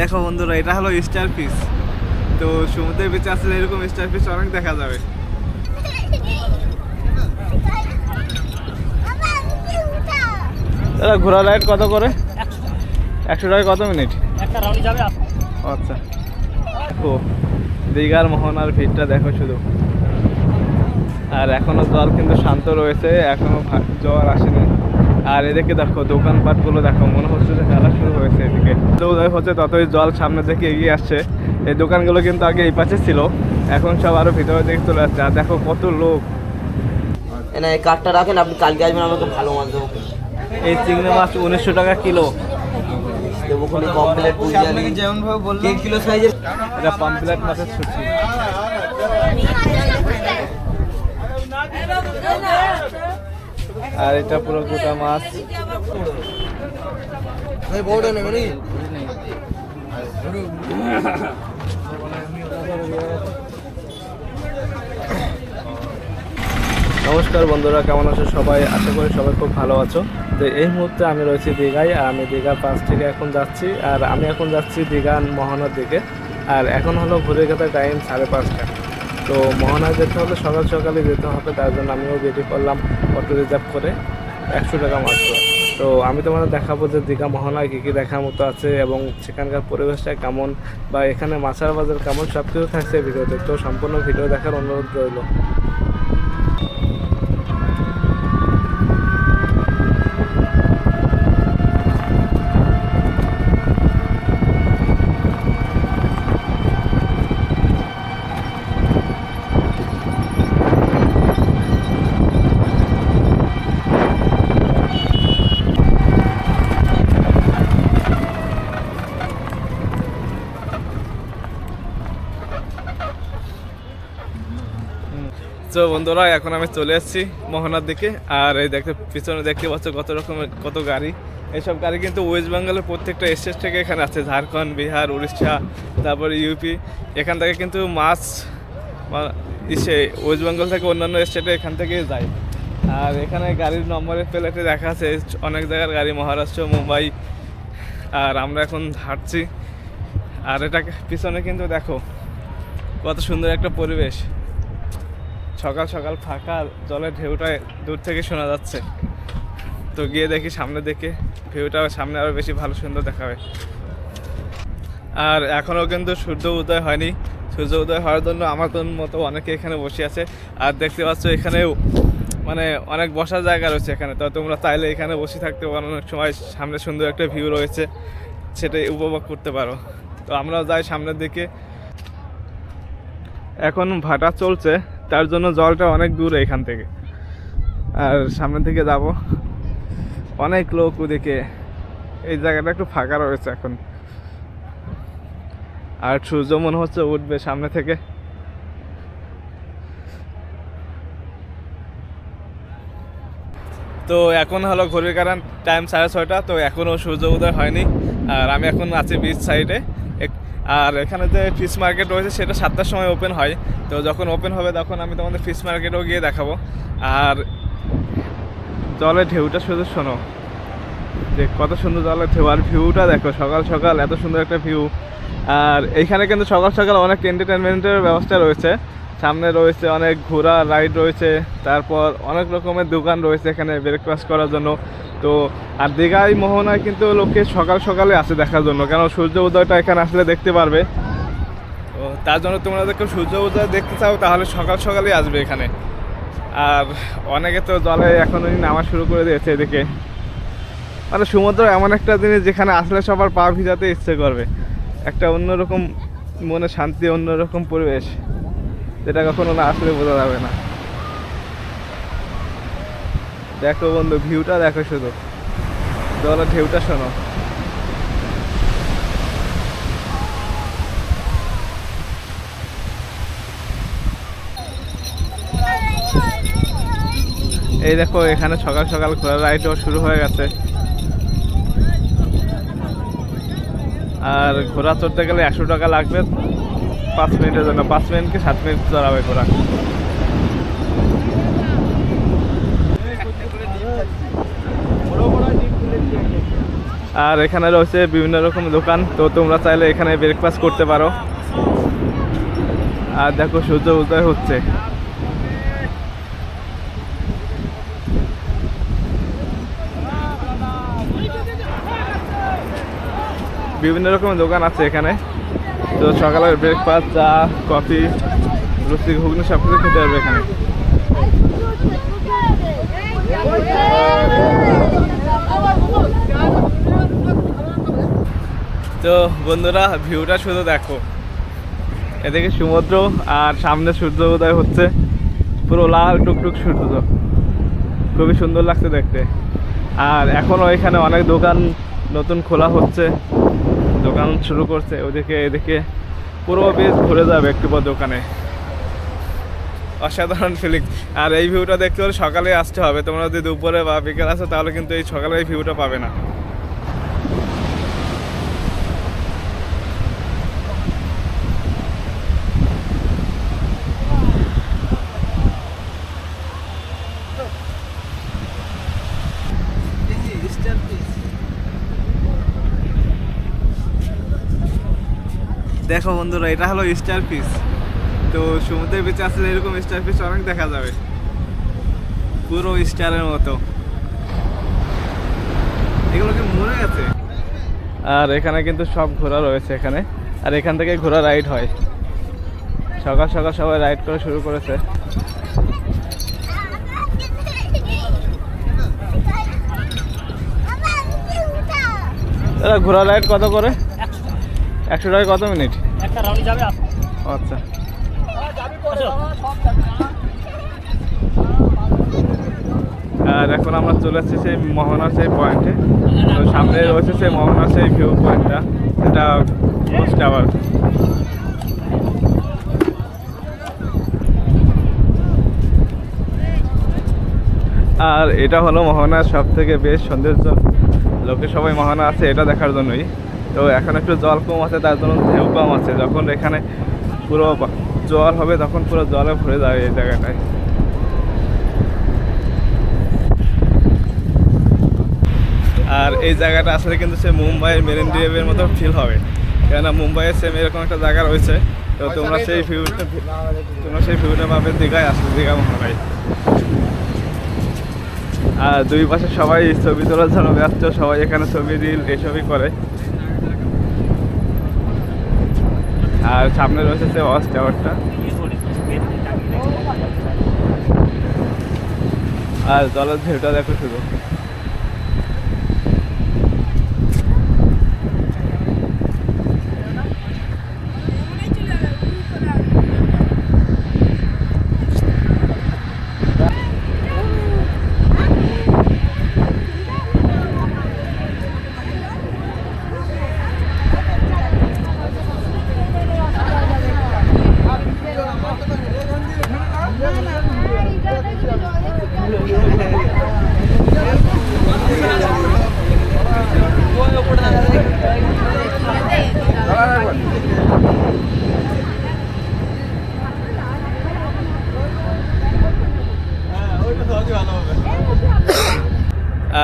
দেখো বন্ধুরা এটা হলো স্টার ফিশ তো সমুদ্রের বেঁচে আসলে এরকম স্টার ফিশ অনেক দেখা যাবে। দাদা ঘোড়া রাইড কত করে? একশো টাকা কত মিনিট আচ্ছা। ও দীঘার মোহনার ভিড়টা দেখো শুধু। আর এখনও জল কিন্তু শান্ত রয়েছে এখনও জল আসেনি। আর এদিকে দেখো দোকানপাটগুলো দেখো মনে হচ্ছে যে খেলা শুরু হয়েছে। উদয় হচ্ছে ততই জল সামনে থেকে এগিয়ে আসছে। এই দোকানগুলো কিন্তু আগে এই পাশে ছিল এখন সব আরও ভিতরে দিকে চলে আসছে। আর দেখো কত লোক। না এই কার্ডটা রাখেন আপনি কালকে আসবেন আমাকে ভালো মাছ দেবো। এই চিংড়ি মাছ উনিশশো টাকা কিলো। দেবো কোনো কমপ্লেট বুঝিয়ে যেমন ভাবে বললাম তিন কিলো সাইজের এটা পাম্পলেট মাছের ছুটি আর এটা পুরো গোটা মাছ। বড় নেবে নাকি নমস্কার বন্ধুরা, কেমন আছো সবাই? আশা করি সবাই খুব ভালো আছো। তো এই মুহূর্তে আমি রয়েছি দীঘায়, আর আমি দীঘার পাশ থেকে এখন যাচ্ছি, আর আমি এখন যাচ্ছি দীঘা মোহনার দিকে। আর এখন হলো ঘুরে গেতে টাইম সাড়ে পাঁচটা। তো মোহনায় যেতে হলে সকাল সকালে যেতে হবে, তার জন্য আমিও বেরিয়ে পড়লাম অটো রিজার্ভ করে একশো টাকা মাত্র তো আমি তোমাদের দেখাবো যে দীঘা মহানায় কী কী দেখার মতো আছে এবং সেখানকার পরিবেশটা কেমন বা এখানে মাছার বাজার কেমন সব কিছু থাকছে ভিডিওতে। তো সম্পূর্ণ ভিডিও দেখার অনুরোধ রইল। তো বন্ধুরা, এখন আমি চলে এসেছি মোহনার দিকে। আর এই দেখতে, পিছনে দেখতে পাচ্ছ কত রকমের, কত গাড়ি। এইসব গাড়ি কিন্তু ওয়েস্ট বেঙ্গলের প্রত্যেকটা স্টেট থেকে এখানে আছে। ঝাড়খণ্ড বিহার উড়িষ্যা তারপরে ইউপি এখান থেকে কিন্তু মাছ ইসে ওয়েস্ট বেঙ্গল থেকে অন্যান্য স্টেটে এখান থেকে যায়। আর এখানে গাড়ির নম্বরের প্লেটে দেখা আছে, অনেক জায়গার গাড়ি মহারাষ্ট্র মুম্বাই আর আমরা এখন হাঁটছি। আর এটা পিছনে কিন্তু দেখো, কত সুন্দর একটা পরিবেশ। সকাল সকাল ফাঁকা জলের ঢেউটা দূর থেকে শোনা যাচ্ছে। তো গিয়ে দেখি সামনে দেখে ভিউটা সামনে আরও বেশি ভালো সুন্দর দেখাবে। আর এখনও কিন্তু সূর্য উদয় হয়নি। সূর্য উদয় হওয়ার জন্য আমার মতো অনেকে এখানে বসে আছে। আর দেখতে পাচ্ছ এখানেও মানে অনেক বসার জায়গা রয়েছে এখানে। তো তোমরা চাইলে এখানে বসে থাকতে পারো। অনেক সময় সামনে সুন্দর একটা ভিউ রয়েছে। সেটাই উপভোগ করতে পারো। তো আমরা যাই সামনের দিকে। এখন ভাটা চলছে। তার জন্য জলটা অনেক দূরে এখান থেকে। আর সামনের দিকে যাব। অনেক লোক ওদিকে। এই জায়গাটা একটু ফাঁকা রয়েছে এখন। আর সূর্য মনে হচ্ছে উঠবে সামনে থেকে। তো এখন হলো ঘড়ির কারণ টাইম সাড়ে ছয়টা, তো এখনও সূর্য উদয় হয়নি। আর আমি এখন আছি বিচ সাইডে আর এখানে যে ফিশ মার্কেট রয়েছে, সেটা সাতটার সময় ওপেন হয়। তো যখন ওপেন হবে, তখন আমি তোমাদের ফিশ মার্কেটেও গিয়ে দেখাবো। আর জলের ঢেউটা শুধু শোনো। যে কত সুন্দর জলের ঢেউ, আর ভিউটা দেখো, সকাল সকাল এত সুন্দর একটা ভিউ আর এইখানে কিন্তু সকাল সকাল অনেক এন্টারটেনমেন্টের ব্যবস্থা রয়েছে। সামনে রয়েছে অনেক ঘোরা রাইড রয়েছে, তারপর অনেক রকমের দোকান রয়েছে এখানে ব্রেকফাস্ট করার জন্য। তো, আর দীঘায় মোহনায় কিন্তু লোকে সকাল সকালে আসে দেখার জন্য, কেন সূর্য উদয়টা এখানে আসলে দেখতে পারবে? তো, তার জন্য তোমরা কেউ সূর্য উদয় দেখতে চাও, তাহলে সকাল সকালেই আসবে এখানে। আর অনেকে তো জলে এখন এখনই নামা শুরু করে দিয়েছে এদিকে। মানে সমুদ্র এমন একটা জিনিস যেখানে আসলে সবার পা ভিজাতে ইচ্ছে করবে। একটা অন্যরকম মনে শান্তি, অন্যরকম পরিবেশ। যেটা কখনো না আসলে বোঝা যাবে না। দেখো বন্ধু, ভিউটা দেখো শুধু। জলের ঢেউটা শোনো। এই দেখো, এখানে সকাল সকাল ঘোরার রাইডও শুরু হয়ে গেছে। আর ঘোড়া চড়তে গেলে একশো টাকা লাগবে। পাঁচ মিনিটের জন্য, পাঁচ মিনিট কি সাত মিনিট চড়াবে ঘোড়া আর এখানে রয়েছে বিভিন্ন রকম দোকান, তো তোমরা চাইলে এখানে ব্রেকফাস্ট করতে পারো। আর দেখো, সূর্য উদয় হচ্ছে। বিভিন্ন রকমের দোকান আছে এখানে। তো সকালের ব্রেকফাস্ট চা কফি লুচি ঘুগনি সব কিছু খেতে পারবে এখানে। তো বন্ধুরা ভিউটা শুধু দেখো। এদিকে সমুদ্র আর সামনে সূর্য উদয় হচ্ছে। পুরো লাল টুকটুক সূর্য। খুবই সুন্দর লাগছে দেখতে। আর এখনও এখানে অনেক দোকান নতুন খোলা হচ্ছে। দোকান শুরু করছে, ওদিকে এদিকে পুরো বেশ ঘুরে যাবে একটু পর দোকানে। অসাধারণ ফিলিং আর এই ভিউটা দেখতে হলে সকালে আসতে হবে। তোমরা যদি দুপুরে বা বিকেল আসো, তাহলে কিন্তু এই সকালে এই ভিউটা পাবে না। দেখো বন্ধুরা, এটা হলো স্টার পিস তো সমুদ্রের বিচে আসলে এরকম স্টার পিস অনেক দেখা যাবে। পুরো স্টারের মতো। এগুলো কি মনে আছে আর এখানে কিন্তু সব ঘোরা রয়েছে এখানে। আর এখান থেকে ঘোড়া রাইড হয়। সকাল সকাল সবাই রাইড করা শুরু করেছে। ঘোড়া রাইড কত করে? একশো টাকা কত মিনিট? আচ্ছা। আর এখন আমরা চলে এসেছি সেই মোহনার সেই পয়েন্টে তো সামনে রয়েছে সেই মোহনার সেই ভিউ পয়েন্টটা এটা পোস্ট টাওয়ার আর এটা হলো মোহনার সব থেকে বেশ সৌন্দর্য। লোকে সবাই মোহনা আছে এটা দেখার জন্যই। তো এখন একটু জল কম আছে, তার জন্য ঢেউ কম আছে। যখন এখানে পুরো জল হবে, তখন পুরো জলে ভরে যাবে এই জায়গাটায়। আর এই জায়গাটা আসলে কিন্তু সে মুম্বাইয়ের মেরিন ড্রাইভের মতো ফিল হবে। কেননা মুম্বাইয়ের সেম এরকম একটা জায়গা রয়েছে। তো তোমরা সেই ভিউটা তোমরা সেই ভিউটা পাবে দীঘায়, আসলে দীঘা মহানায় আর দুই পাশে সবাই ছবি তোলার জন্য ব্যস্ত, সবাই এখানে ছবি রিল এসবই করে। আর সামনে রয়েছে সে ওয়াচ টাওয়ারটা। আর জলের ঢেউটা দেখো শুধু।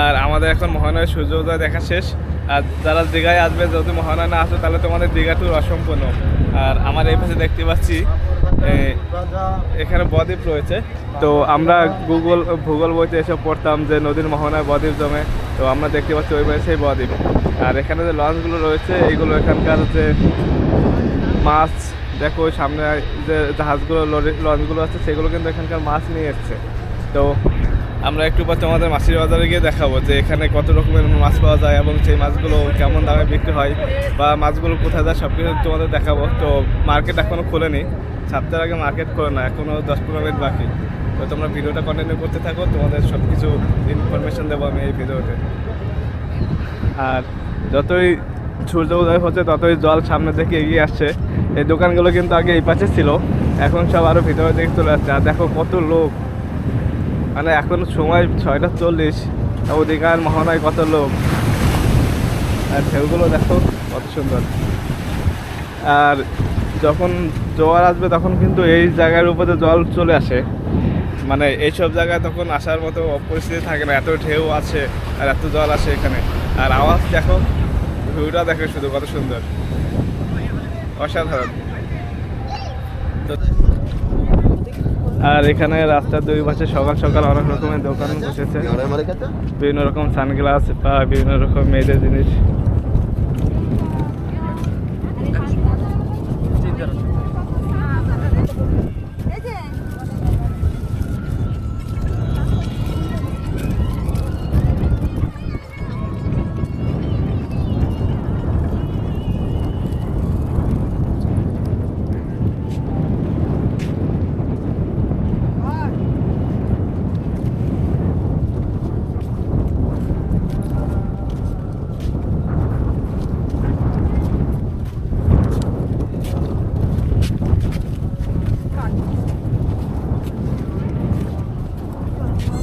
আর আমাদের এখন মহানয় সূর্য উদয় দেখা শেষ। আর যারা দীঘায় আসবে, যদি মহানয় না আসবে তাহলে তোমাদের দীঘা ট্যুর অসম্পূর্ণ। আর আমার এই পাশে দেখতে পাচ্ছি এখানে বদ্বীপ রয়েছে। তো আমরা গুগল, ভূগোল বইতে এসব পড়তাম যে নদীর মোহনায় বদ্বীপ জমে। তো আমরা দেখতে পাচ্ছি ওই পাশে সেই বদ্বীপ। আর এখানে যে লঞ্চগুলো রয়েছে, এইগুলো এখানকার যে মাছ, দেখো সামনে যে জাহাজগুলো লঞ্চগুলো আছে, সেগুলো কিন্তু এখানকার মাছ নিয়ে এসছে। তো আমরা একটু পর তোমাদের মাছের বাজারে গিয়ে দেখাবো যে এখানে কত রকমের মাছ পাওয়া যায় এবং সেই মাছগুলো কেমন দামে বিক্রি হয় বা মাছগুলো কোথায় যায় সব কিছু তোমাদের দেখাবো। তো মার্কেট এখনও খোলেনি। সাতটার আগে মার্কেট খোলে না এখনও দশ পনেরো মিনিট বাকি। তো তোমরা ভিডিওটা কন্টিনিউ করতে থাকো, তোমাদের সব কিছু ইনফরমেশন দেবো আমি এই ভিডিওতে। আর যতই সূর্য উদয় হচ্ছে, ততই জল সামনে থেকে এগিয়ে আসছে। এই দোকানগুলো কিন্তু আগে এই পাশে ছিল, এখন সব আরও ভিতরে দিকে চলে আসছে। আর দেখো কত লোক। মানে এখন সময় ছয়টা চল্লিশ ওদিকে আর মহানায় কত লোক? আর ঢেউগুলো দেখো, কত সুন্দর। আর যখন জোয়ার আসবে তখন কিন্তু এই জায়গার উপরে জল চলে আসে। মানে এইসব জায়গায় তখন আসার মতো পরিস্থিতি থাকে না, এত ঢেউ আছে আর এত জল আসে এখানে। আর আওয়াজ দেখো, ভিউটা দেখো শুধু কত সুন্দর। অসাধারণ। তো- আর এখানে রাস্তার দুই পাশে সকাল সকাল অনেক রকমের দোকান বসেছে। বিভিন্ন রকম সানগ্লাস বা বিভিন্ন রকম মেয়েদের জিনিস।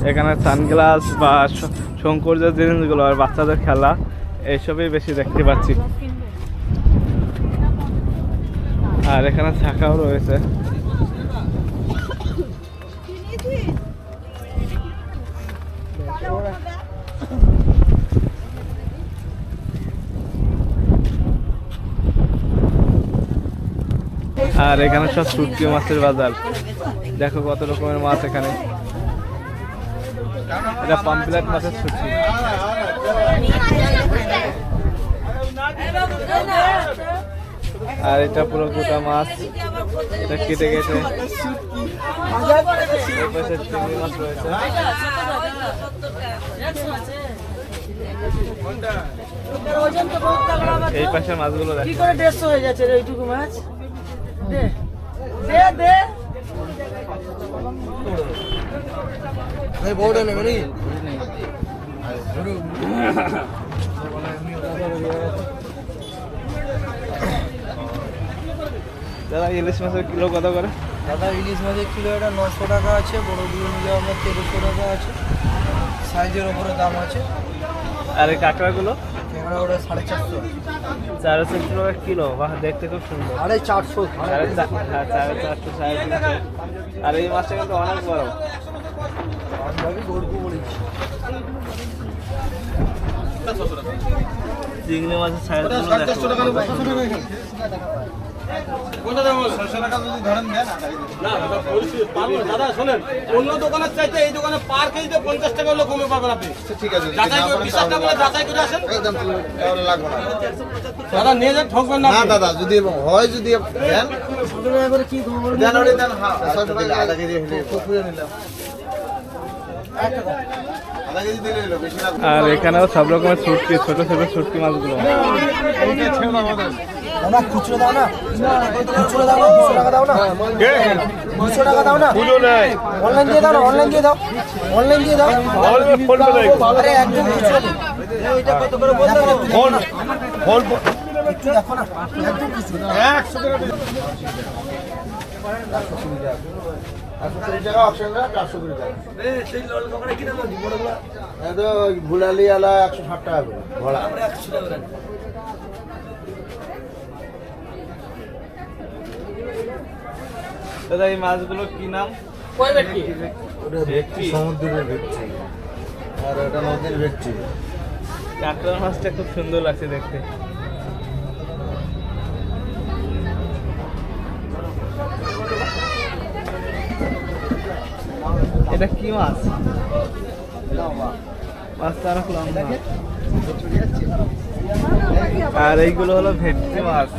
এখানে সানগ্লাস বা স- শঙ্কর্যের জিনিসগুলো আর বাচ্চাদের খেলা, এইসবই বেশি দেখতে পাচ্ছি। আর এখানে শাখাও রয়েছে। আর এখানে সব শুটকি মাছের বাজার। দেখো কত রকমের মাছ এখানে। এটা পাম্পলেট মাছের শুটকি আর এটা পুরো গোটা মাছ। এটা কেটে গেছে মাছ রয়েছে। এই পাশের মাছগুলো কি করে দেড়শো হয়ে যাচ্ছে এইটুকু মাছ? দে দে। দাদা ইলিশ মাছের কিলো কত করে? দাদা ইলিশ মাছের কিলো এটা নশো টাকা আছে বড় বড়গুলো নিলে আপনার তেরোশো টাকা আছে। সাইজের ওপরে দাম আছে। আর এই কাঁকড়াগুলো ক্যামেরা ওটা সাড়ে চারশো চারশো টাকা কিলো? বাহ দেখতে খুব সুন্দর। সাড়ে চারশো। সাড়ে চা- হ্যাঁ, সাড়ে চারশো সাড়ে তিনশো আর এই মাছটা কিন্তু অনেক বড়। চিংড়ি মাছের সাইজগুলো দেখো। দাদা শোনেন অন্য দোকানের চাইতে এই দোকানে পার কেজিতে পঞ্চাশ টাকা হলে কমে পাবেন আপনি। ঠিক আছে। যাচাই করে বিশ্বাস না করলে যাচাই করে আসেন। দাদা নিয়ে যান ঠকবেন না না দাদা যদি হয় যদি দেন। করে কি দেন দেন হ্যাঁ টাকা নিলাম আধা কেজি দিলে হলো বেশি লাগবে আর এখানেও সব রকমের ছুটকি ছোট ছোট ছুটকি মাছগুলো। দাদা খুচরো দাও না। খুচরো দাও না দুশো টাকা দাও না। দুশো টাকা দাও না। অনলাইন দিয়ে দাও না অনলাইন দিয়ে দাও। অনলাইন দিয়ে দাও। আরে একদম খুচরো? একটু দেখো না একদম খুচরো। একশো এই কি নাম সমুদ্রের ভেটকি আর ওটা নদীর ভেটকি কাঁকড়ার মাছটা খুব সুন্দর লাগছে দেখতে। এটা কি মাছ? মাছটা অনেক লম্বা। আর এইগুলো হলো ভেটকি মাছ।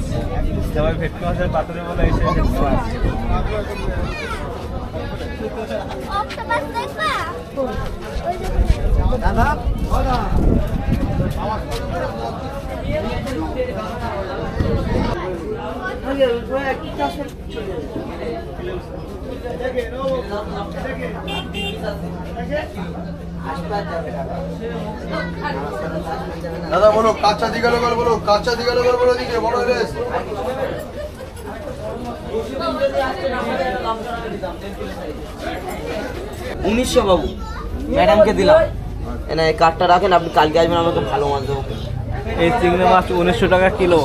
সবাই ভেটকি মাছের পাতুরি বলে এসে ভেটকি মাছ। ওই যে দাদা বলো কাঁচা দিঘালো করে বলো কাঁচা দিঘালো করে বলো দিকে বড় রেস উনিশশো বাবু ম্যাডামকে দিলাম। এই কার্ডটা রাখেন আপনি কালকে আসবেন আমাকে ভালো মাছ দেবো। এই চিংড়ি মাছ উনিশশো টাকা কিলো।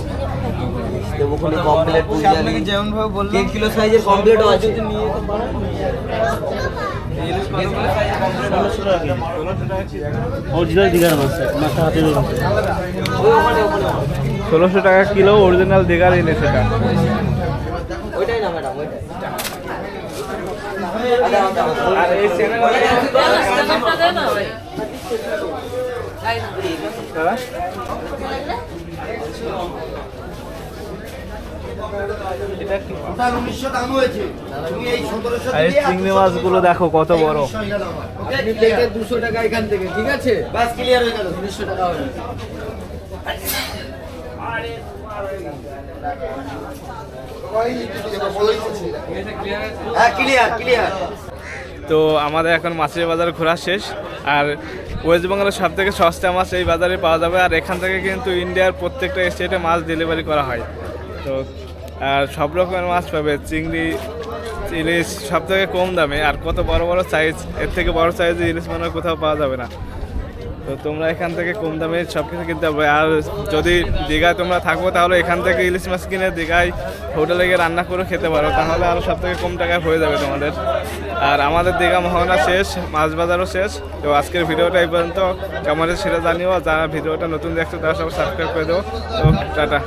কমপ্লিট আপনাকে যেমন ভাবে বললাম কিলো সাইজের কমপ্লিটও আছে? অরিজিনাল দিঘার মাছ মাছটা হাতে ষোলোশো টাকা কিলো অরিজিনাল দিঘার ইলিশ সেটা। ওইটাই না ম্যাডাম ওইটাই। আর এই চ্যানেল চিংড়ি মাছগুলো দেখো কত বড়। দুশো টাকা এখান থেকে ঠিক আছে? বাস ক্লিয়ার হয়ে গেল দুশো টাকা হবে হ্যাঁ তো আমাদের এখন মাছের বাজার ঘোরা শেষ। আর ওয়েস্ট বেঙ্গলের সব থেকে সস্তা মাছ এই বাজারে পাওয়া যাবে। আর এখান থেকে কিন্তু ইন্ডিয়ার প্রত্যেকটা স্টেটে মাছ ডেলিভারি করা হয়। তো আর সব রকমের মাছ পাবে, চিংড়ি, ইলিশ, সব থেকে কম দামে, আর কত বড় বড় সাইজ এর থেকে বড় সাইজের ইলিশ মনে কোথাও পাওয়া যাবে না। তো তোমরা এখান থেকে কম দামে সব কিছু কিনতে পারবে, আর যদি দীঘায় তোমরা থাকব তাহলে এখান থেকে ইলিশ মাছ কিনে দীঘায় হোটেলে গিয়ে রান্না করে খেতে পারো, তাহলে আরও সব থেকে কম টাকায় হয়ে যাবে তোমাদের। আর আমাদের দীঘা মোহনা শেষ, মাছ বাজারও শেষ। তো আজকের ভিডিওটা এই পর্যন্ত। কেমন সেটা জানিও যারা ভিডিওটা নতুন দেখছ, তারা সব সাবস্ক্রাইব করে দেবো তো টাটা।